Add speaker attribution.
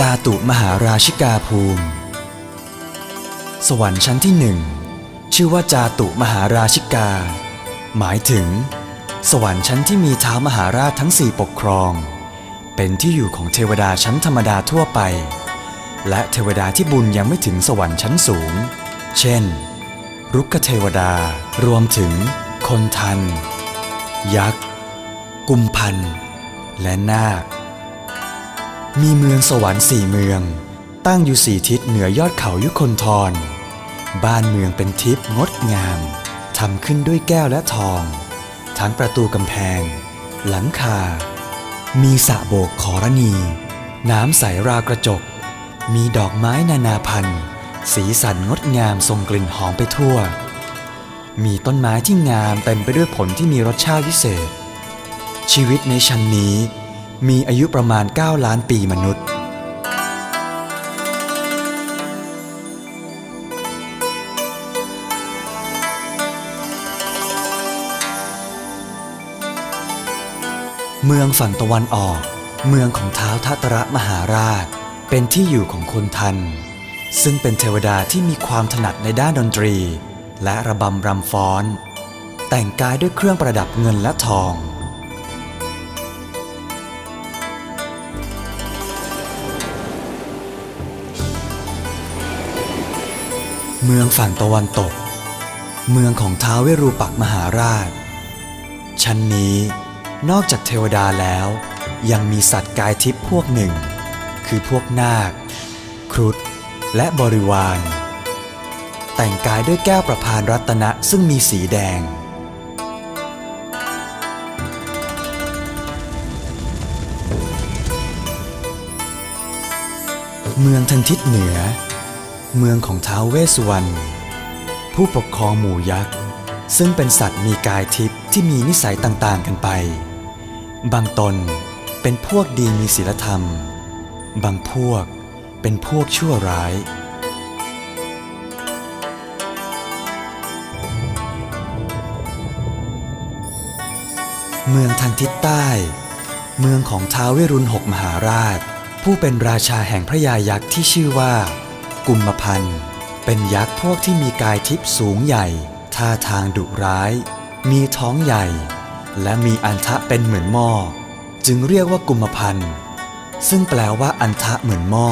Speaker 1: จาตุมหาราชิกาภูมิ สวรรค์ชั้นที่หนึ่งชื่อว่าจาตุมหาราชิกา หมายถึง สวรรค์ชั้นที่มีเท้ามหาราชทั้งสี่ปกครอง เป็นที่อยู่ของเทวดาชั้นธรรมดาทั่วไป และเทวดาที่บุญยังไม่ถึงสวรรค์ชั้นสูง เช่น รุกขเทวดารวมถึง คนทัน ยักษ์ กุมพันและนาค มีเมืองสวรรค์สี่เมือง ตั้งอยู่สี่ทิศเหนือยอดเขายุคนทร บ้านเมืองเป็นทิพย์งดงามทำขึ้นด้วยแก้วและทอง ทั้งประตูกำแพง หลังคา มีสระโบกขอรณี น้ำใสรากระจก มีดอกไม้นานาพันธุ์ สีสันงดงามทรงกลิ่นหอมไปทั่ว มีต้นไม้ที่งามเต็มไปด้วยผลที่มีรสชาติวิเศษ ชีวิตในชั้นนี้ มีอายุประมาณ 9 ล้านปีมนุษย์ เมืองฝั่งตะวันออก เมืองของท้าวทัตระมหาราช เป็นที่อยู่ของคนทัน ซึ่งเป็นเทวดาที่มีความถนัดในด้านดนตรี และระบำรำฟ้อน แต่งกายด้วยเครื่องประดับเงินและทอง เมืองฝั่งตะวันตก เมืองของท้าวเวรูปักษ์มหาราช ชั้นนี้นอกจากเทวดาแล้ว ยังมีสัตว์กายทิพย์พวกหนึ่ง คือพวกนาค ครุฑและบริวาร แต่งกายด้วยแก้วประพานรัตนะซึ่งมีสีแดง เมืองทางทิศเหนือ เมืองของท้าวเวสุวรรณผู้ปกครองหมู่ยักษ์ ซึ่งเป็นสัตว์มีกายทิพย์ที่มีนิสัยต่างๆกันไป บางตนเป็นพวกดีมีศีลธรรม บางพวกเป็นพวกชั่วร้าย เมืองทางทิศใต้ เมืองของท้าวเวรุณหกมหาราช ผู้เป็นราชาแห่งพระยายักษ์ที่ชื่อว่า กุมพันธ์เป็นยักษ์พวกที่มีกายทิพย์สูงใหญ่ ท่าทางดุร้าย มีท้องใหญ่ และมีอันทะเป็นเหมือนหม้อ จึงเรียกว่ากุมพันธ์ซึ่งแปลว่าอันทะเหมือนหม้อ